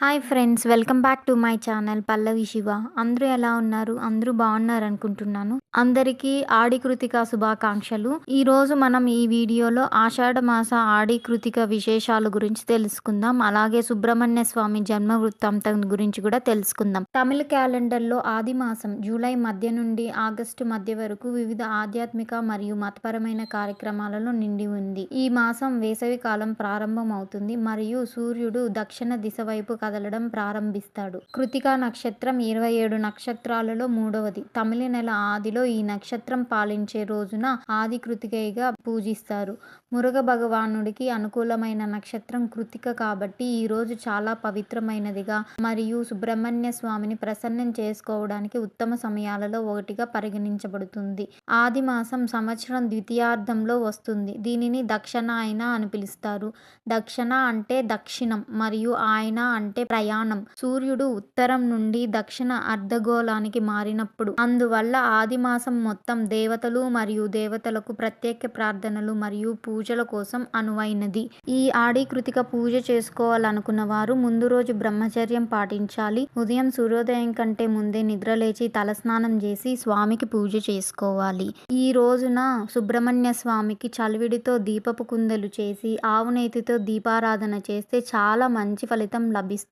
Hi friends welcome back to my channel Pallavi Siva అందరూ ఎలా ఉన్నారు? అందరూ బాగున్నారు అనుకుంటున్నాను. అందరికీ ఆడి కృతిక శుభాకాంక్షలు. ఈ రోజు మనం ఈ వీడియోలో ఆషాఢ మాస ఆడి కృతిక విశేషాల గురించి తెలుసుకుందాం. అలాగే సుబ్రహ్మణ్య స్వామి జన్మ వృత్తాంతం గురించి కూడా తెలుసుకుందాం. తమిళ క్యాలెండర్లో ఆది మాసం జూలై మధ్య నుండి ఆగస్టు మధ్య వరకు వివిధ ఆధ్యాత్మిక మరియు మతపరమైన కార్యక్రమాలలో నిండి ఉంది. ఈ మాసం వేసవి కాలం ప్రారంభం అవుతుంది మరియు సూర్యుడు దక్షిణ దిశ వైపు కదలడం ప్రారంభిస్తాడు. కృతికా నక్షత్రం ఇరవై ఏడు నక్షత్రాలలో మూడవది. తమిళ నెల ఆదిలో ఈ నక్షత్రం పాలించే రోజున ఆది కృతికైగా పూజిస్తారు. మురుగ భగవానుడికి అనుకూలమైన నక్షత్రం కృతిక కాబట్టి ఈ రోజు చాలా పవిత్రమైనదిగా మరియు సుబ్రహ్మణ్య స్వామిని ప్రసన్నం చేసుకోవడానికి ఉత్తమ సమయాలలో ఒకటిగా పరిగణించబడుతుంది. ఆది మాసం సంవత్సరం ద్వితీయార్థంలో వస్తుంది. దీనిని దక్షిణాయన అని పిలుస్తారు. దక్షిణ అంటే దక్షిణం మరియు ఆయన అంటే ప్రయాణం. సూర్యుడు ఉత్తరం నుండి దక్షిణ అర్ధగోళానికి మారినప్పుడు అందువల్ల ఆది మాసం మొత్తం దేవతలు మరియు దేవతలకు ప్రత్యేక ప్రార్థనలు మరియు పూజల కోసం అనువైనది. ఈ ఆడి కృతిక పూజ చేసుకోవాలనుకున్న వారు ముందు రోజు బ్రహ్మచర్యం పాటించాలి. ఉదయం సూర్యోదయం కంటే ముందే నిద్రలేచి తలస్నానం చేసి స్వామికి పూజ చేసుకోవాలి. ఈ రోజున సుబ్రహ్మణ్య స్వామికి చలివిడితో దీపపు కుందలు చేసి ఆవునేతితో దీపారాధన చేస్తే చాలా మంచి ఫలితం లభిస్తుంది.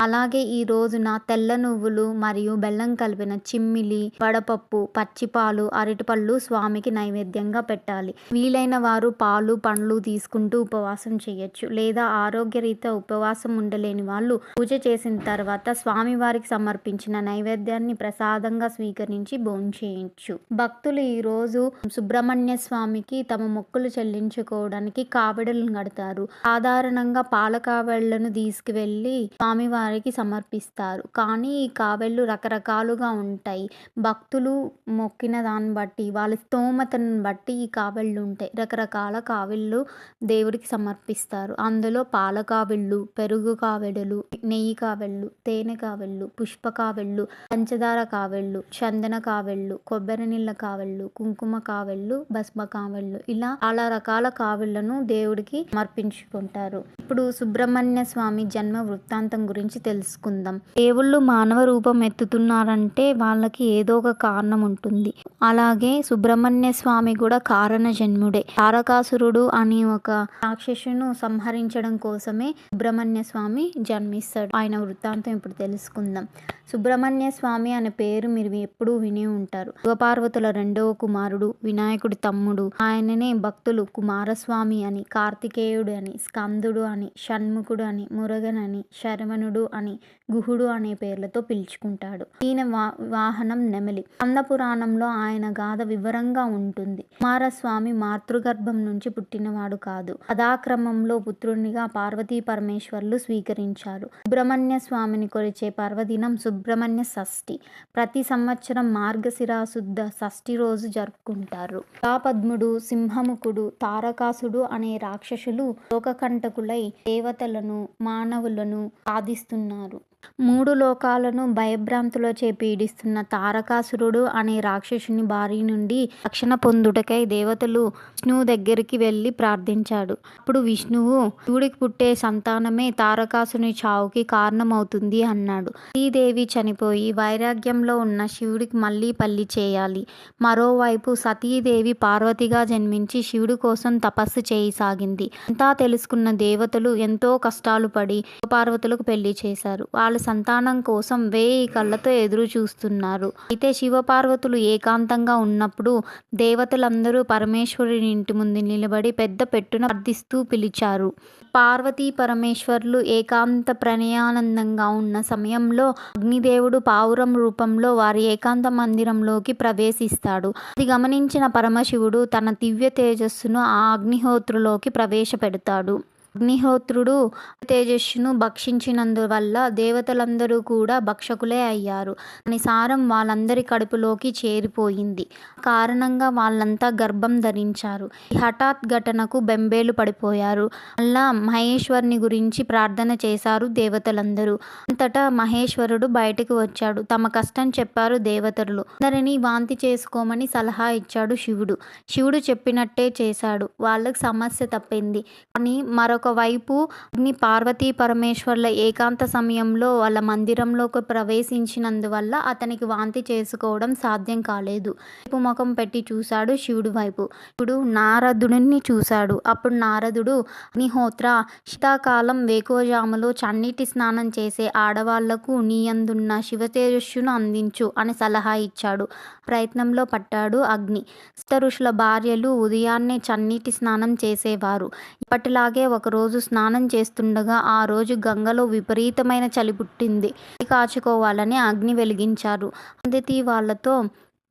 అలాగే ఈ రోజున తెల్ల నువ్వులు మరియు బెల్లం కలిపిన చిమ్మిలి వడపప్పు పచ్చిపాలు అరటిపళ్ళు స్వామికి నైవేద్యంగా పెట్టాలి. వీలైన వారు పాలు పండ్లు తీసుకుంటూ ఉపవాసం చేయొచ్చు. లేదా ఆరోగ్యరీత్యా ఉపవాసం ఉండలేని వాళ్ళు పూజ చేసిన తర్వాత స్వామి వారికి సమర్పించిన నైవేద్యాన్ని ప్రసాదంగా స్వీకరించి భోంచేయచ్చు భక్తులు ఈ రోజు సుబ్రహ్మణ్య స్వామికి తమ మొక్కులు చెల్లించుకోవడానికి కావిడలను కడతారు. సాధారణంగా పాల కావెళ్ళను తీసుకువెళ్ళి స్వామివారికి సమర్పిస్తారు. కానీ ఈ కావెళ్ళు రకరకాలుగా ఉంటాయి. భక్తులు మొక్కిన దాన్ని బట్టి వాళ్ళ స్తోమతను బట్టి ఈ కావెళ్ళు ఉంటాయి. రకరకాల కావెళ్ళు దేవుడికి సమర్పిస్తారు. అందులో పాల కావెళ్ళు పెరుగు కావెడలు నెయ్యి కావెళ్ళు తేనె కావెళ్ళు పుష్ప కావెళ్ళు పంచదార కావెళ్ళు చందన కావెళ్ళు కొబ్బరి నీళ్ళ కావెళ్ళు కుంకుమ కావెళ్ళు భస్మ కావెళ్ళు. ఇలా చాలా రకాల కావెళ్ళను దేవుడికి సమర్పించుకుంటారు. ఇప్పుడు సుబ్రహ్మణ్య స్వామి జన్మ వృత్తాంత గురించి తెలుసుకుందాం. దేవుళ్ళు మానవ రూపం ఎత్తుతున్నారంటే వాళ్ళకి ఏదో ఒక కారణం ఉంటుంది. అలాగే సుబ్రహ్మణ్య స్వామి కూడా కారణ జన్ముడే తారకాసురుడు అని ఒక రాక్షసును సంహరించడం కోసమే సుబ్రహ్మణ్య స్వామి జన్మిస్తాడు. ఆయన వృత్తాంతం ఇప్పుడు తెలుసుకుందాం. సుబ్రహ్మణ్య స్వామి అనే పేరు మీరు ఎప్పుడూ విని ఉంటారు. శివపార్వతుల రెండవ కుమారుడు వినాయకుడి తమ్ముడు ఆయననే భక్తులు కుమారస్వామి అని కార్తికేయుడు అని స్కందుడు అని షణ్ముఖుడు అని మురగన్ అని శరవణుడు అని గుహుడు అనే పేర్లతో పిలుచుకుంటాడు. ఈయన వా వాహనం నెమలి. కంద పురాణంలో ఆయన గాథ వివరంగా ఉంటుంది. కుమారస్వామి మాతృగర్భం నుంచి పుట్టినవాడు కాదు. కథాక్రమంలో పుత్రునిగా పార్వతీ పరమేశ్వర్లు స్వీకరించారు. సుబ్రహ్మణ్య స్వామిని కొలిచే పర్వదినం సుబ్రహ్మణ్య షష్ఠి. ప్రతి సంవత్సరం మార్గశిరాశుద్ధ షష్ఠి రోజు జరుపుకుంటారు. పద్ముడు సింహముఖుడు తారకాసుడు అనే రాక్షసులు లోకకంటకులై దేవతలను మానవులను సాధిస్తున్నారు మూడు లోకాలను భయభ్రాంతులచే పీడిస్తున్న తారకాసురుడు అనే రాక్షసుని బారి నుండి రక్షణ పొందుటకై దేవతలు విష్ణువు దగ్గరికి వెళ్ళి ప్రార్థించాడు. అప్పుడు విష్ణువు శివుడికి పుట్టే సంతానమే తారకాసుని చావుకి కారణమవుతుంది అన్నాడు. సతీదేవి చనిపోయి వైరాగ్యంలో ఉన్న శివుడికి మళ్ళీ పల్లి చేయాలి. మరోవైపు సతీదేవి పార్వతిగా జన్మించి శివుడి కోసం తపస్సు చేయసాగింది. అంతా తెలుసుకున్న దేవతలు ఎంతో కష్టాలు పడి పార్వతులకు పెళ్ళి చేశారు. వాళ్ళ సంతానం కోసం వేయి కళ్ళతో ఎదురు చూస్తున్నారు. అయితే శివపార్వతులు ఏకాంతంగా ఉన్నప్పుడు దేవతలందరూ పరమేశ్వరుని ఇంటి ముందు నిలబడి పెద్ద పెట్టున ప్రార్థిస్తూ పిలిచారు. పార్వతీ పరమేశ్వర్లు ఏకాంత ప్రణయానందంగా ఉన్న సమయంలో అగ్నిదేవుడు పావురం రూపంలో వారి ఏకాంత మందిరంలోకి ప్రవేశిస్తాడు. అది గమనించిన పరమశివుడు తన దివ్య తేజస్సును ఆ అగ్నిహోత్రులోకి ప్రవేశపెడతాడు. అగ్నిహోత్రుడు తేజస్సును భక్షించినందువల్ల దేవతలందరూ కూడా భక్షకులే అయ్యారు. అని సారం వాళ్ళందరి కడుపులోకి చేరిపోయింది. కారణంగా వాళ్ళంతా గర్భం ధరించారు. ఈ హఠాత్ ఘటనకు బెంబేలు పడిపోయారు. అలా మహేశ్వరుని గురించి ప్రార్థన చేశారు దేవతలందరూ. అంతటా మహేశ్వరుడు బయటకు వచ్చాడు. తమ కష్టం చెప్పారు దేవతలు. అందరినీ వాంతి చేసుకోమని సలహా ఇచ్చాడు శివుడు. శివుడు చెప్పినట్టే చేశాడు. వాళ్ళకి సమస్య తప్పింది. కానీ మరొక ఒకవైపు అగ్ని పార్వతీ పరమేశ్వర్ల ఏకాంత సమయంలో వాళ్ళ మందిరంలోకి ప్రవేశించినందువల్ల అతనికి వాంతి చేసుకోవడం సాధ్యం కాలేదు. వైపు ముఖం పెట్టి చూశాడు శివుడి వైపు. శివుడు నారదుడిని చూశాడు. అప్పుడు నారదుడు అగ్నిహోత్ర శీతాకాలం వేకోజాములో చన్నీటి స్నానం చేసే ఆడవాళ్ళకు నీయందున్న శివతేజస్సును అందించు అని సలహా ఇచ్చాడు. ప్రయత్నంలో పట్టాడు అగ్ని. సప్త ఋషుల భార్యలు ఉదయాన్నే చన్నీటి స్నానం చేసేవారు. ఇప్పటిలాగే ఒక ఒకరోజు స్నానం చేస్తుండగా ఆ రోజు గంగలో విపరీతమైన చలి పుట్టింది. కాచుకోవాలని అగ్ని వెలిగించారు. అందితి వాళ్ళతో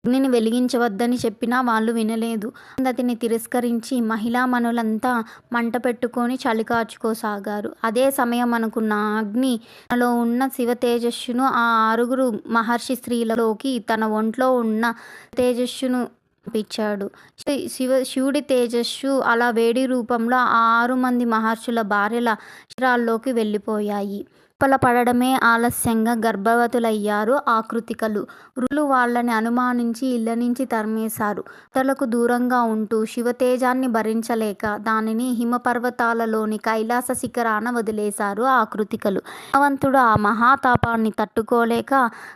అగ్నిని వెలిగించవద్దని చెప్పినా వాళ్ళు వినలేదు. అందతిని తిరస్కరించి మహిళా మనులంతా మంట పెట్టుకొని చలి కాచుకోసాగారు. అదే సమయం అనుకున్న అగ్ని తనలో ఉన్న శివ తేజస్సును ఆ ఆరుగురు మహర్షి స్త్రీలలోకి తన ఒంట్లో ఉన్న తేజస్సును పంపించాడు శివ శివుడి తేజస్సు అలా వేడి రూపంలో ఆ ఆరు మంది మహర్షుల భార్యల శిరాల్లోకి వెళ్ళిపోయాయి. లోపల ఆలస్యంగా గర్భవతులయ్యారు ఆకృతికలు. రులు వాళ్ళని అనుమానించి ఇళ్ళ నుంచి తరిమేశారు. తలకు దూరంగా ఉంటూ శివతేజాన్ని భరించలేక దానిని హిమపర్వతాలలోని కైలాస శిఖరాన వదిలేశారు ఆకృతికలు. భగవంతుడు ఆ మహాతాపాన్ని తట్టుకోలేక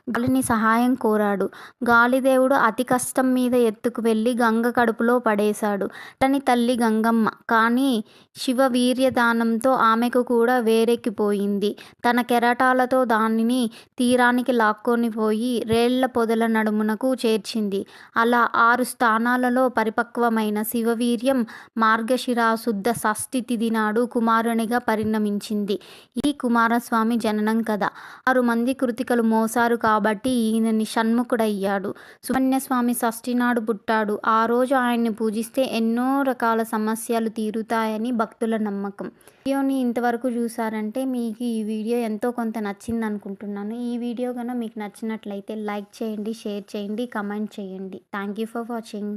గాలిని సహాయం కోరాడు. గాలిదేవుడు అతి కష్టం మీద ఎత్తుకు వెళ్ళి గంగ కడుపులో పడేశాడు. తని తల్లి గంగమ్మ. కానీ శివ వీర్యదానంతో ఆమెకు కూడా వేరెక్కిపోయింది. తన కెరటాలతో దానిని తీరానికి లాక్కొని పోయి రేళ్ళ పొదల నడుమునకు చేర్చింది. అలా ఆరు స్థానాలలో పరిపక్వమైన శివవీర్యం మార్గశిర శుద్ధ షష్ఠి తిథి నాడు కుమారునిగా పరిణమించింది. ఈ కుమారస్వామి జననం కథ. ఆరు మంది కృతికలు మోసారు కాబట్టి ఈయనని షణ్ముఖుడయ్యాడు. సుకన్యస్వామి షష్ఠి నాడు పుట్టాడు. ఆ రోజు ఆయన్ని పూజిస్తే ఎన్నో రకాల సమస్యలు తీరుతాయని భక్తుల నమ్మకం. వీడియోని ఇంతవరకు చూసారంటే మీకు ఈ వీడియో ఎంతో కొంత నచ్చింది అనుకుంటున్నాను. ఈ వీడియో కనుక మీకు నచ్చినట్లయితే లైక్ చేయండి షేర్ చేయండి కమెంట్ చేయండి. Thank you for watching